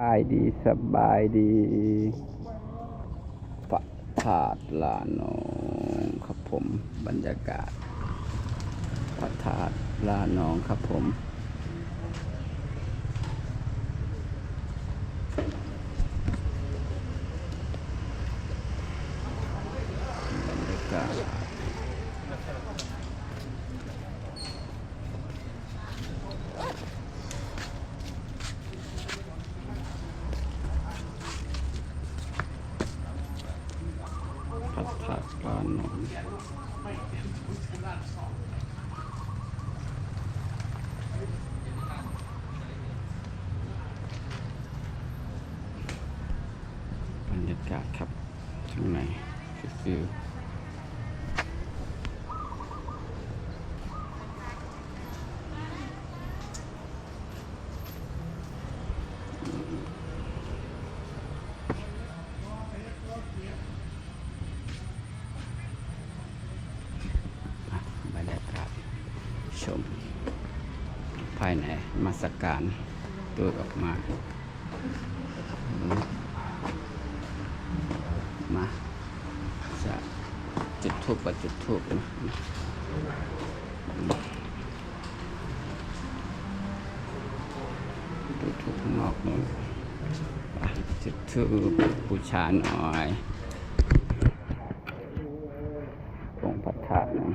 บายดีสบายดีปะถาดลานองครับผมบรรยากาศปะธาตุลานองครับผม บรรยากาศพระธาตุลานองบรรยากาศครับข้างในคือ บรรยากาศ ชม ภายในมาสการตัวออกมา มาจะจุดทูบกับจุดทูบนะจุดทูบข้างนอกนู่นจุดทูบบูชาหน่อยองค์พระธาตุนะ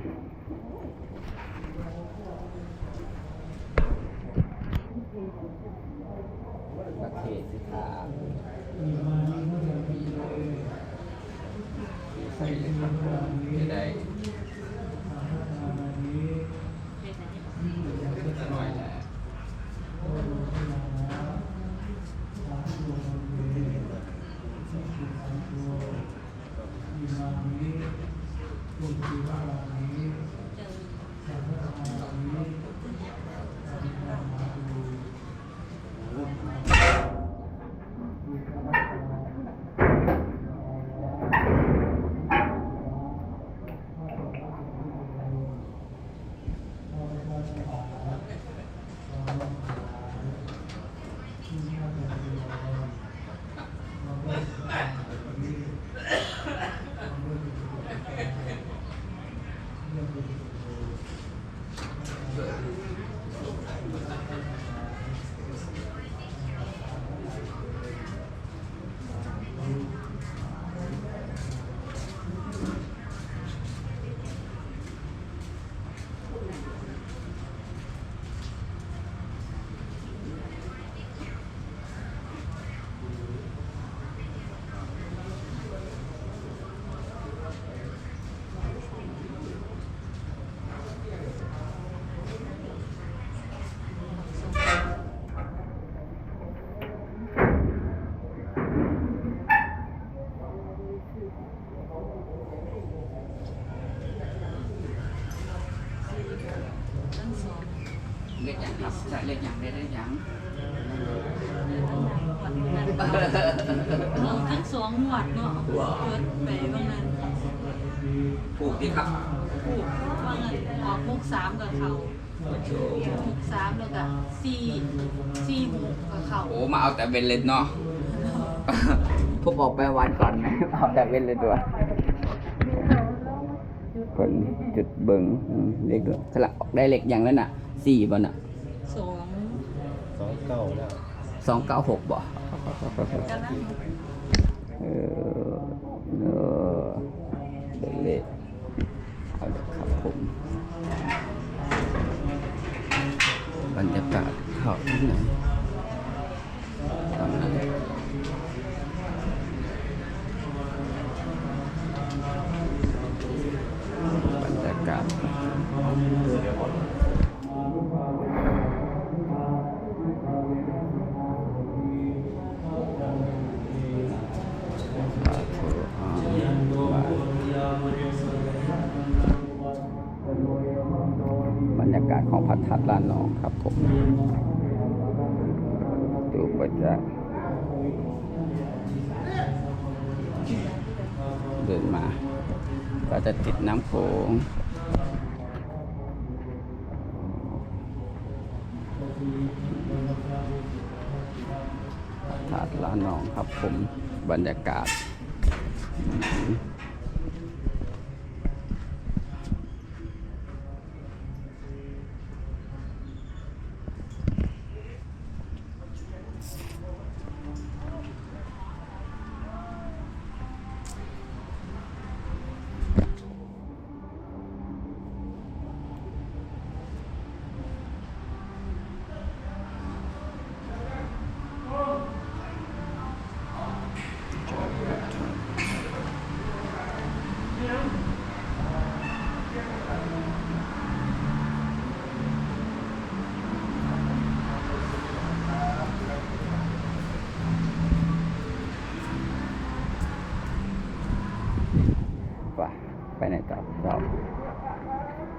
เทศสิครับใส่เลยครับจะได้หน่อยแหละ เล็กอย่างครับจะเล็กอย่างได้ได้อย่างเราทั้งสองหวดเนาะจดไปว่างั้นผูกดีครับพูดว่างั้นออกมุกสามกับเขามุกสามแล้วก็สี่สี่หกกับเขาโอ้มาเอาแต่เวนเลยเนาะพวกบอกไปวันก่อนไหมเอาแต่เว้นเลยตัวคนจุดเบิงอืมเล็กด้วยสลักออกได้เล็กอย่างแล้วน่ะ สี่บนอะสองสองเก้าแล้วสองเก้าหกบ่ก็นั่นเออเอ ของพัดทัดลานนองครับผมดูไปจะเดินมา ก็จะติดน้ำโขงถาดล้านนองครับผมบรรยากาศอืมไป ไปไหนต่อต่อ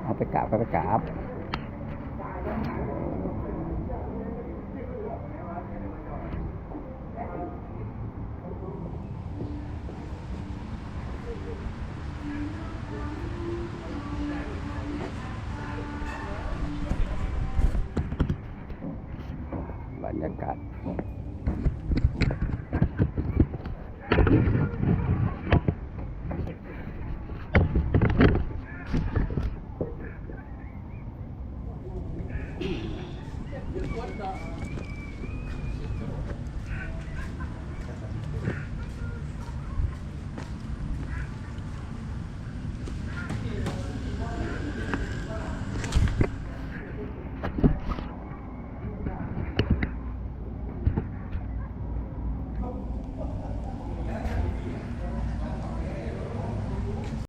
เอาไปกราบไปกราบบรรยากาศ 你说你呢